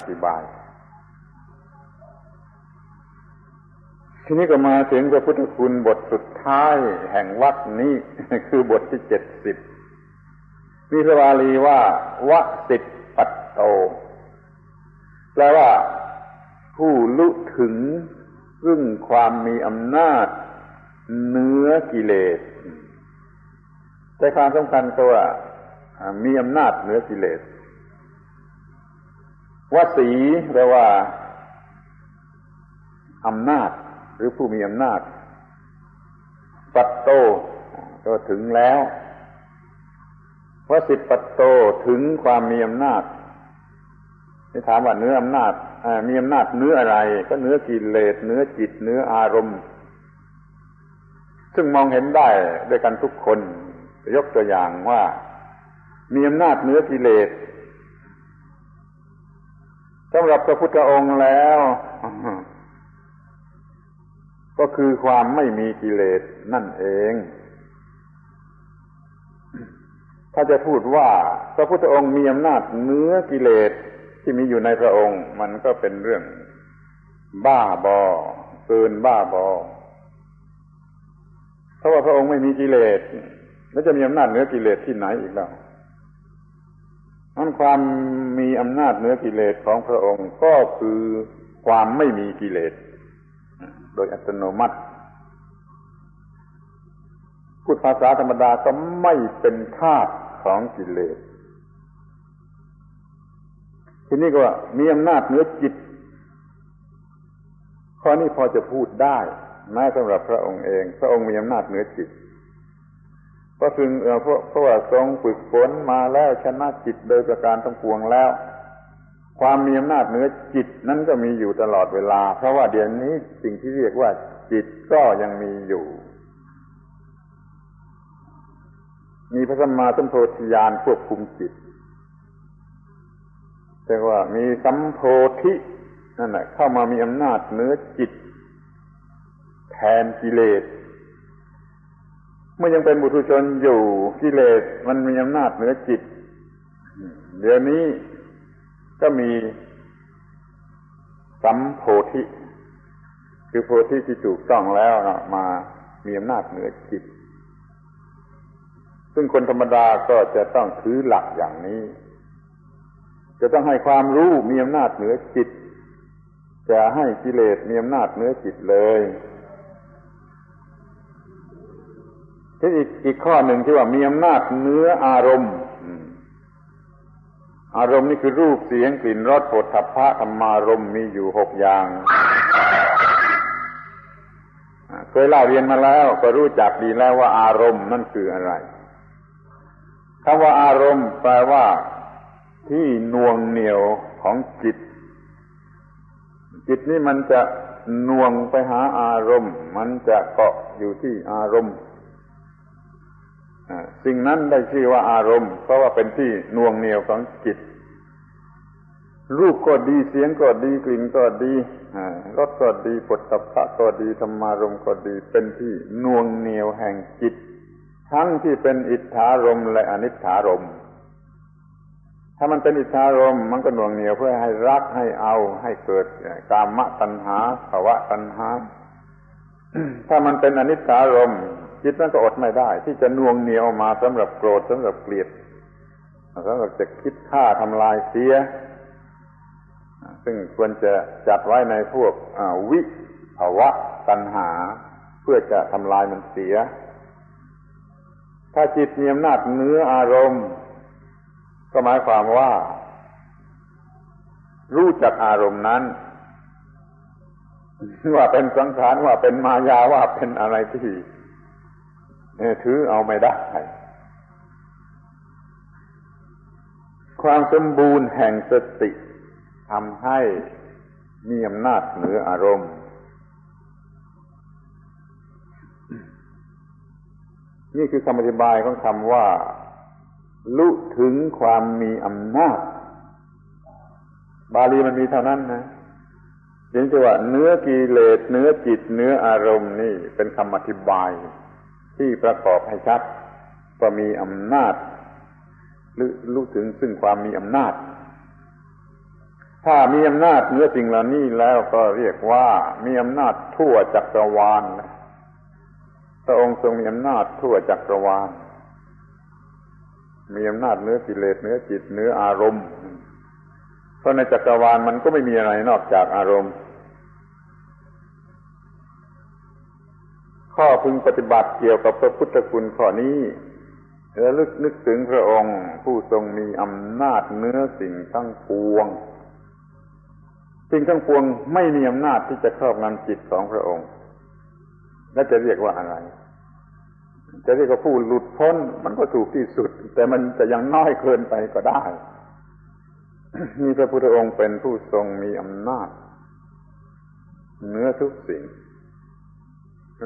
อธิบาย ทีนี้ก็มาถึงพระพุทธคุณบทสุดท้ายแห่งวัดนี้คือบทที่เจ็ดสิบมีพระบาลีว่าวสิทปัตโต แปลว่า ผู้ลุถึงซึ่งความมีอำนาจเนื้อกิเลสใจความสำคัญก็ว่ามีอำนาจเหนือกิเลส วสีแปลว่าอำนาจ หรือผู้มีอำนาจ ปัตโต ก็ถึงแล้ววสิปัตโตถึงความมีอำนาจนี่ถามว่าเนื้ออำนาจมีอำนาจเนื้ออะไร ก็เนื้อกิเลสเนื้อจิต เนื้ออารมณ์ ซึ่งมองเห็นได้ด้วยกันทุกคน ยกตัวอย่างว่า มีอำนาจเนื้อกิเลส สำหรับพระพุทธองค์แล้ว ก็คือความไม่มีกิเลสนั่นเอง ถ้าจะพูดว่า พระพุทธองค์มีอำนาจเนื้อกิเลสที่มีอยู่ในพระองค์ มันก็เป็นเรื่องบ้าบอเกินบ้าบอเพราะว่าพระองค์ไม่มีกิเลสแล้วจะมีอำนาจเหนือกิเลสที่ไหนอีกแล้ว นั้นความมีอำนาจเหนือกิเลสของพระองค์ก็คือความไม่มีกิเลส โดยอัตโนมัติ พูดภาษาธรรมดาก็ไม่เป็นธาตุของกิเลส ทีนี้ก็ว่ามีอำนาจเหนือจิต ข้อนี้พอจะพูดได้แม้สำหรับพระองค์เอง พระองค์มีอำนาจเหนือจิต พราะถึงเพราะเพราะว่าทรงฝึกฝนมาแล้วชนะจิตโดยประการทั้งปวงแล้ว ความมีอำนาจเหนือจิตนั้นก็มีอยู่ตลอดเวลา เพราะว่าเดี๋ยวนี้สิ่งที่เรียกว่าจิตก็ยังมีอยู่ มีพระสัมมาสัมโพธิญาณควบคุมจิตแต่ว่ามีสัมโพธินั่นแหละเข้ามามีอำนาจเหนือจิต แทนกิเลส เมื่อยังเป็นบุตุชนอยู่กิเลสมันมีอำนาจเหนือจิต เดี๋ยวนี้ก็มีสัมโพธิ คือโพธิที่ถูกต้องแล้วนะมามีอำนาจเหนือจิต ซึ่งคนธรรมดาก็จะต้องถือหลักอย่างนี้ จะต้องให้ความรู้มีอำนาจเหนือจิต จะให้กิเลสมีอำนาจเหนือจิตเลย ที่อีกอีกข้อหนึ่งที่ว่ามีอำนาจเนื้ออารมณ์อารมณ์นี่คือรูปเสียงกลิ่นรสผลทัพพะธรรมารมมีอยู่หกอย่างเคยเล่าเรียนมาแล้วก็รู้จักดีแล้วว่าอารมณ์นั่นคืออะไรคำว่าอารมณ์แปลว่า ที่น่วงเหนียวของจิต จิตนี่มันจะน่วงไปหาอารมณ์ มันจะเกาะอยู่ที่อารมณ์ สิ่งนั้นได้ชื่อว่าอารมณ์ เพราะว่าเป็นที่น่วงเหนียวของจิต รูปก็ดีเสียงก็ดีกลิ่นก็ดีรสก็ดีปฐพะก็ดีธรรมารมก็ดี เป็นที่น่วงเหนียวแห่งจิต ทั้งที่เป็นอิทธารมและอนิถารมถ้ามันเป็นอิทธารมมันก็น่วงเหนียวเพื่อให้รักให้เอาให้เกิดกามตัณหาภาวะตัณหา ถ้ามันเป็นอนิถารม จิตนั้นก็อดไม่ได้ ที่จะนวงเหนียวมาสำหรับโกรธสำหรับเกลียดสำหรับจะคิดฆ่าทำลายเสีย ซึ่งควรจะจัดไว้ในพวกวิภาวะตัณหา เพื่อจะทำลายมันเสีย ถ้าจิตมีอำนาจเนื้ออารมณ์ ก็หมายความว่า รู้จักอารมณ์นั้นว่าเป็นสังขารว่าเป็นมายาว่าเป็นอะไรที่ ถือเอาไม่ได้ ความสมบูรณ์แห่งสติทำให้มีอำนาจเหนืออารมณ์ นี่คือคำอธิบายของคำว่า ลุถึงความมีอำนาจ บาลีมันมีเท่านั้นนะยังจะว่าเนื้อกิเลสเนื้อจิตเนื้ออารมณ์นี่เป็นคำอธิบาย ที่ประกอบให้ชัดก็มีอำนาจหรือรู้ถึงซึ่งความมีอำนาจ ถ้ามีอำนาจเนื้อสิ่งเหล่านี้แล้วก็เรียกว่ามีอำนาจทั่วจักรวาลพระองค์ทรงมีอำนาจทั่วจักรวาล มีอำนาจเนื้อกิเลสเนื้อจิตเนื้ออารมณ์ เพราะในจักรวาลมันก็ไม่มีอะไรนอกจากอารมณ์ ข้อพึงปฏิบัติเกี่ยวกับพระพุทธคุณข้อนี้ระลึกนึกถึงพระองค์ผู้ทรงมีอำนาจเนื้อสิ่งทั้งปวง สิ่งทั้งปวงไม่มีอำนาจที่จะครอบงำจิตของพระองค์ และจะเรียกว่าอะไร จะเรียกว่าผู้หลุดพ้นมันก็ถูกที่สุด แต่มันจะยังน้อยเกินไปก็ได้มีพระพุทธองค์เป็นผู้ทรงมีอำนาจเนื้อทุกสิ่ง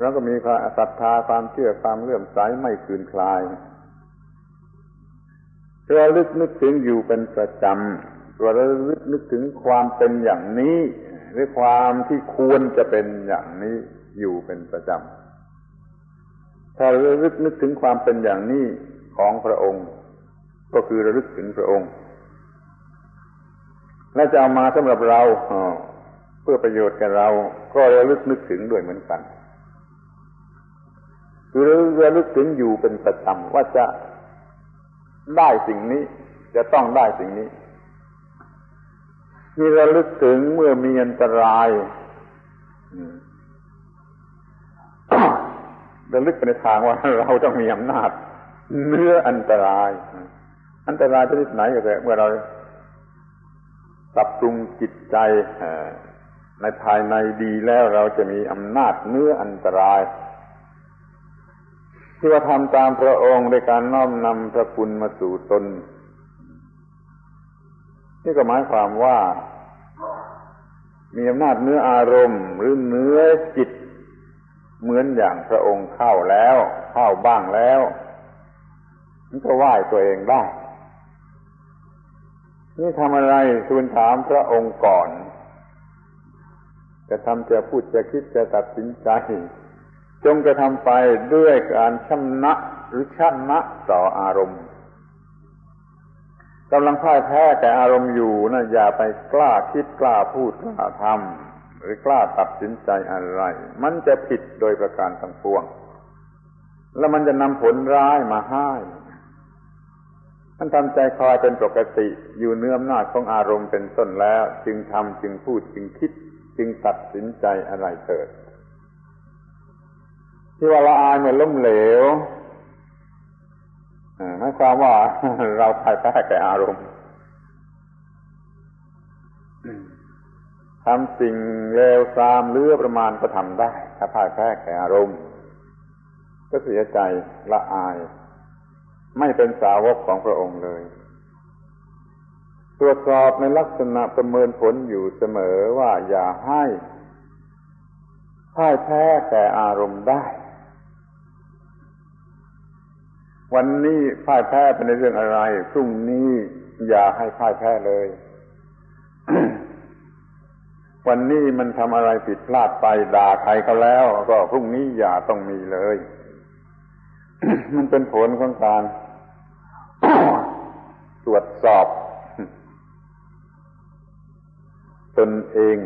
แล้วก็มีความศรัทธาความเชื่อความเลื่อมใสไม่คืนคลายระลึกนึกถึงอยู่เป็นประจำระลึกนึกถึงความเป็นอย่างนี้หรือความที่ควรจะเป็นอย่างนี้อยู่เป็นประจำถ้าระลึกนึกถึงความเป็นอย่างนี้ของพระองค์ ก็คือระลึกถึงพระองค์ และจะเอามาสำหรับเราเพื่อประโยชน์แก่เรา ก็ระลึกนึกถึงด้วยเหมือนกัน คือระลึกถึงอยู่เป็นประจำว่าจะได้สิ่งนี้ จะต้องได้สิ่งนี้มีระลึกถึงเมื่อมีอันตรายระลึกไปในทางว่าเราต้องมีอำนาจเนื้ออันตราย อันตรายชนิดไหนก็ได้เมื่อเราปรับปรุงจิตใจในภายในดีแล้วเราจะมีอำนาจเนื้ออันตราย ที่ว่าทำตามพระองค์ในการน้อมนำพระคุณมาสู่ตน นี่ก็หมายความว่า มีอำนาจเนื้ออารมณ์ หรือเนื้อจิต เหมือนอย่างพระองค์เข้าแล้ว เข้าบ้างแล้วมันก็ไหว้ตัวเองได้นี่ทำอะไรทูลถามพระองค์ก่อน จะทำจะพูดจะคิดจะตัดสินใจ จงกระทำไปด้วยการชำนะหรือชนะต่ออารมณ์กำลังพ่ายแพ้แต่อารมณ์อยู่นะอย่าไปกล้าคิดกล้าพูดกล้าทำหรือกล้าตัดสินใจอะไร มันจะผิดโดยประการทั้งปวง แล้วมันจะนำผลร้ายมาให้มันทำใจคอยเป็นปกติอยู่เนื้ออำนาจของอารมณ์เป็นต้นแล้ว จึงทำจึงพูดจึงคิด จึงตัดสินใจอะไรเถิด ที่ว่าละอายเมื่อล้มเหลวหมายความว่าเราพ่ายแพ้แก่อารมณ์ทำสิ่งเลวทรามเลือประมาณก็ทำได้ ถ้าพ่ายแพ้แก่อารมณ์ ก็เสียใจละอาย ไม่เป็นสาวกของพระองค์เลย ตรวจสอบในลักษณะประเมินผลอยู่เสมอว่าอย่าให้พ่ายแพ้แก่อารมณ์ได้ วันนี้พ่ายแพ้ไปในเรื่องอะไร พรุ่งนี้อย่าให้พ่ายแพ้เลย วันนี้มันทำอะไรผิดพลาดไปด่าใครเขาแล้ว ก็พรุ่งนี้อย่าต้องมีเลย มันเป็นผลของการตรวจสอบ ตนเอง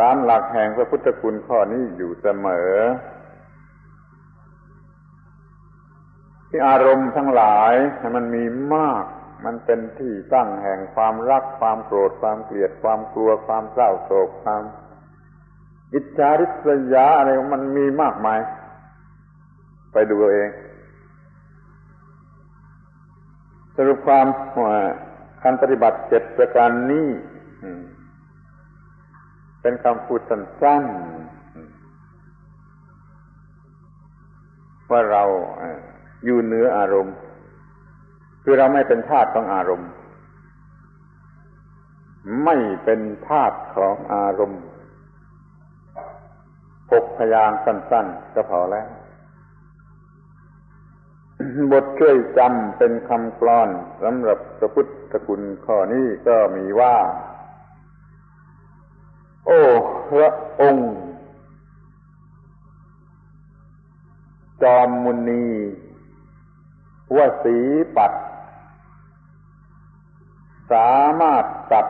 ตามหลักแห่งพระพุทธคุณข้อนี้อยู่เสมอ ที่อารมณ์ทั้งหลายมันมีมาก มันเป็นที่ตั้งแห่งความรัก ความโกรธ ความเกลียด ความกลัว ความเศร้าโศก ความอิจฉาริษยาอะไรมันมีมากมาย ไปดูเอง สรุปความว่าการปฏิบัติเจ็ดประการนี้เป็นคำพูดสั้นๆว่าเรา อยู่เหนืออารมณ์ คือเราไม่เป็นทาสของอารมณ์ ไม่เป็นทาสของอารมณ์หกพยางสั้น ๆ ก็พอแล้ว บทช่วยจำเป็นคำกลอนสำหรับพระพุทธคุณข้อนี้ก็มีว่า โอ้พระองค์ จอมมุนี ว่าสีปัด สามารถตัด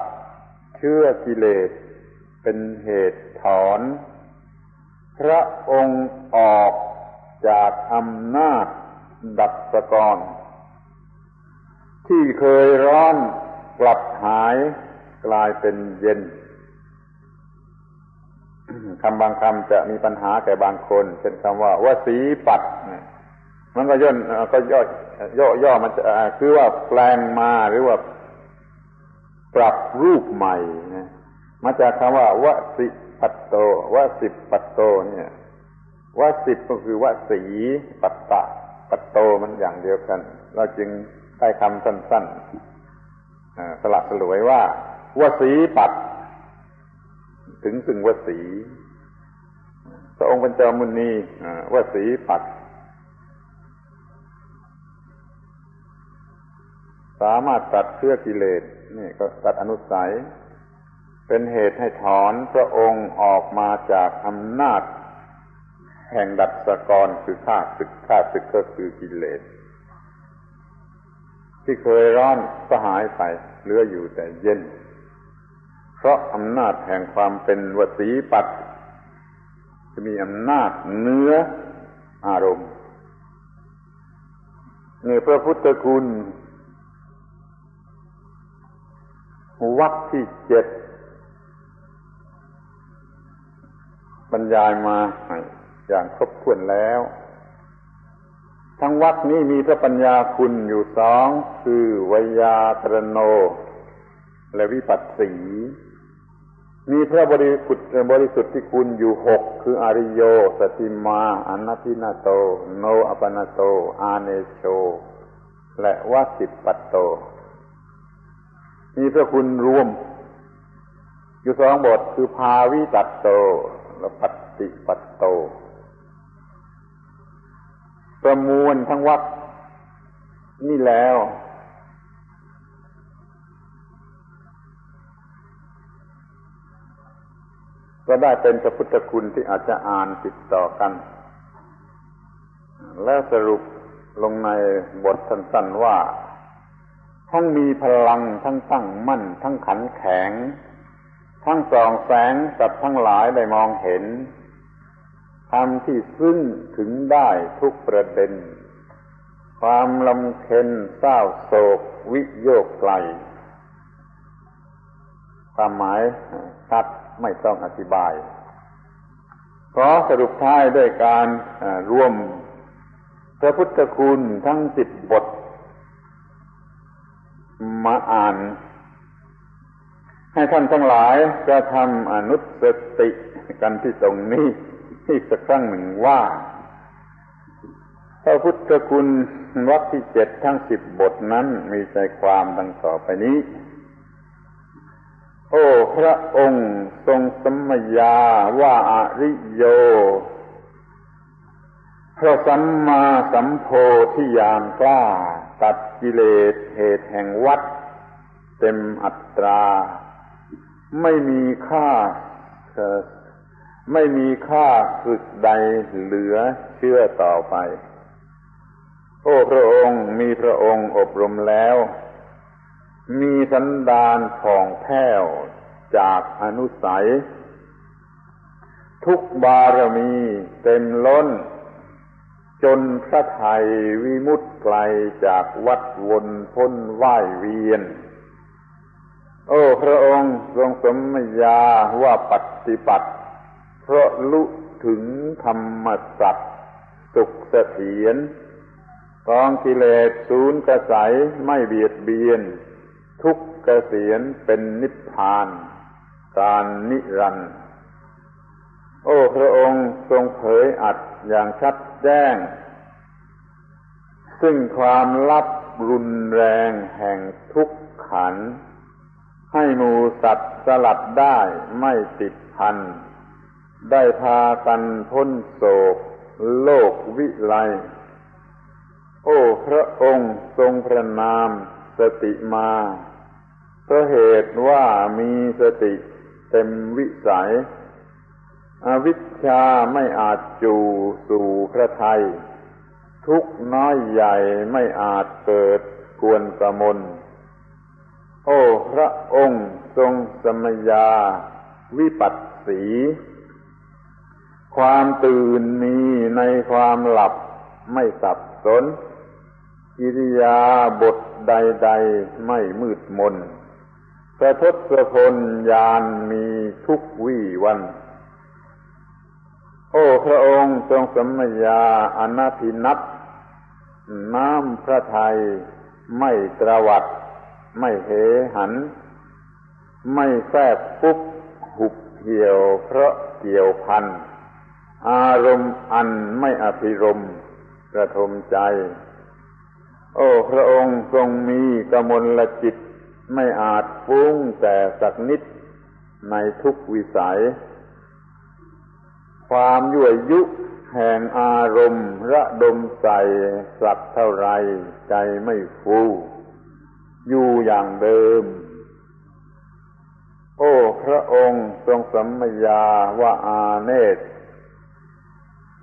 เชื้อกิเลส เป็นเหตุถอน พระองค์ออกจากอำนาจดับสกร ที่เคยร้อนกลับหายกลายเป็นเย็นคำบางคำจะมีปัญหาแก่บางคน เช่นคำว่าวสีปัด มันก็ย่นก็ย่อย่อย่อมันจะคือว่าแปลงมาหรือว่าปรับรูปใหม่นะมาจากคำว่าวสิปัตโตวสิปัตโต เนี่ยวสิก็คือวสีปัตตะปัตโตมันอย่างเดียวกัน เราจึงได้คำสั้นๆสลักสลวยว่าวสีปัตถึงซึ่งวสีพระองค์เป็นเจ้ามุนีวสีปัต สามารถตัดเชื้อกิเลสนี่ก็ตัดอนุสัย เป็นเหตุให้ถอนพระองค์ออกมาจากอำนาจ แห่งดัดสกรคือข้าศึกข้าศึกก็คือกิเลส ที่เคยร้อนก็หายไปเหลืออยู่แต่เย็น เพราะอำนาจแห่งความเป็นวสีปัตจะมีอำนาจเนื้ออารมณ์นี่พระพุทธคุณ วักที่เจ็ดบรรยายมาอย่างครบถ้วนแล้ว ทั้งวักนี้มีพระปัญญาคุณอยู่สองคือวยาตรโน และวิปัสสีมีพระบริสุทธิ์บริสุทธิ์ที่คุณอยู่หกคืออริโย สติมาอนัตินาโต โนอปนาโต อาเนโช และวสิปปัตโต มีพระคุณรวม อยู่สองบทคือภาวิตัตโต และปฏิปัตโต ประมวลทั้งวัดนี่แล้ว ก็ได้เป็นพระพุทธคุณที่อาจจะอ่านติดต่อกัน แล้วสรุปลงในบทสั้นๆว่า ทั้งมีพลังทั้งตั้งมั่น ทั้งขันแข็ง ทั้งส่องแสงกับทั้งหลายได้มองเห็นทำที่ซึ่งถึงได้ทุกประเด็น ความลำเค็นเศร้าโศก วิโยกไกลความหมายชัดไม่ต้องอธิบาย ขอสรุปท้ายด้วยการรวมพระพุทธคุณทั้งสิบบท มาอ่าน ให้ท่านทั้งหลายจะทำอนุสติกันที่ตรงนี้อีกสักครั้งหนึ่งว่าพระพุทธคุณวักที่เจ็ดทั้งสิบบทนั้นมีใจความดังต่อไปนี้ โอ้พระองค์ทรงสมยาว่าอาริโย พระสัมมาสัมโพธิญาณกล้าตัดกิเลส เหตุแห่งวัด เต็มอัตรา ไม่มีค่าไม่มีค่าสึกใดเหลือเชื่อต่อไป โอ้พระองค์มีพระองค์อบรมแล้ว มีสันดานผ่องแผ้วจากอนุสัย ทุกบารมีเต็มล้น จนพระไทยวิมุต ไกลจากวัดวนพ้นว่ายเวียน โอ้พระองค์ทรงสมญาว่าปฏิปัติเพราะลุถึงธรรมสัตว์สุขเสถียรกองกิเลสศูนย์กระใสไม่เบียดเบียน ทุกเกษียนเป็นนิพพาน การนิรันดร์โอ้พระองค์ทรงเผยอัดอย่างชัดแจ้ง ซึ่งความลับรุนแรงแห่งทุกขัน ให้หมูสัตว์สลัดได้ไม่ติดพัน ได้พากันพ้นโศก โลกวิไล โอ้พระองค์ทรงพระนามสติมาเพราะเหตุว่ามีสติเต็มวิสัย อวิชชาไม่อาจจูสู่พระไทย ทุกน้อยใหญ่ไม่อาจเกิดกวนกระมนโอ้พระองค์ทรงสมยา วิปัสสี ความตื่นมีในความหลับไม่สับสน กิริยาบทใดๆไม่มืดมนพระทศพลยานมีทุกวี่วัน โอ้พระองค์ทรงสมยาอนาพินัต น้ำพระไทยไม่ตรวัด ไม่เหหัน ไม่แทบปุ๊บหุบเหี่ยวเพราะเกี่ยวพัน อารมณ์อันไม่อภิรมกระทมใจ โอ้พระองค์ทรงมีกมลจิตไม่อาจฟุ้งแต่สักนิดในทุกวิสัย ความยั่วยุ แห่งอารมณ์ระดมใส่สักเท่าไรใจไม่ฟูอยู่อย่างเดิม โอ้พระองค์ทรงสัมมยาว่าอาเนต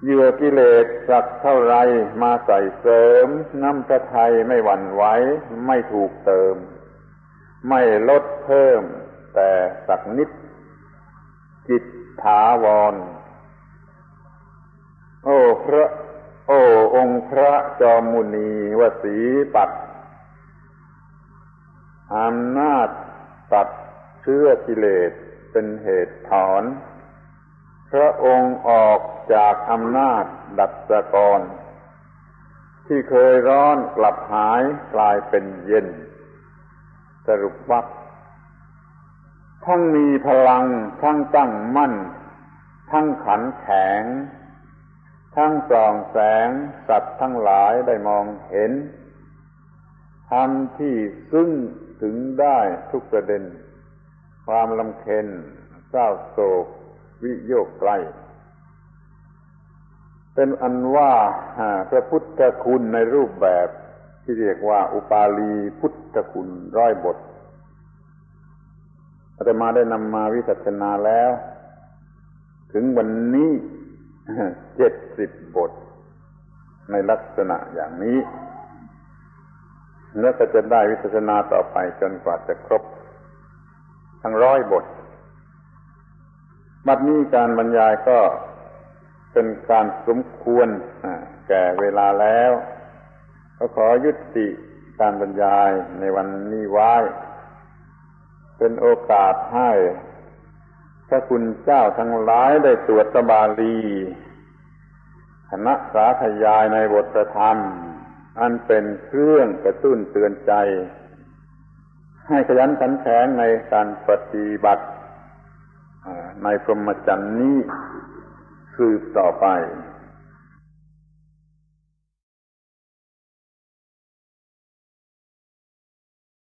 เหยื่อกิเลสสักเท่าไรมาใส่เสริม น้ำพระทัยไม่หวั่นไหวไม่ถูกเติม ไม่ลดเพิ่ม แต่สักนิด จิตถาวร โอ้พระ โอ้องค์พระจอมมุนีวสีปัดอำนาจตัดเชื้อกิเลสเป็นเหตุถอน พระองค์ออกจากอำนาจดัตสกร ที่เคยร้อนกลับหายกลายเป็นเย็น สรุปว่าทั้งมีพลัง ทั้งตั้งมั่น ทั้งขันแข็ง ทั้งส่องแสงสัตว์ทั้งหลายได้มองเห็นทำที่ซึ่งถึงได้ทุกประเด็น ความลำเค็นเศร้าโศก วิโยกไกล เป็นอันว่าพระพุทธคุณในรูปแบบที่เรียกว่า อุปาลีพุทธคุณร้อยบทอาตมาได้นำมาวิสัชนาแล้ว ถึงวันนี้ เจ็ดสิบบท ในลักษณะอย่างนี้ แล้วก็จะได้วิจารณาต่อไปจนกว่าจะครบ ทั้งร้อยบท บัดนี้การบรรยายก็เป็นการสมควรแก่เวลาแล้ว ก็ขอยุติการบรรยายในวันนี้ไว้ เป็นโอกาสให้ ระคุณเจ้าทั้งหลายได้ตรวจบาลีคณะสาธยายในบทธรรม อันเป็นเครื่องกระตุ้นเตือนใจ ให้ขยันขันแข็งในการปฏิบัติในพรหมจรรย์นี้สืบต่อไป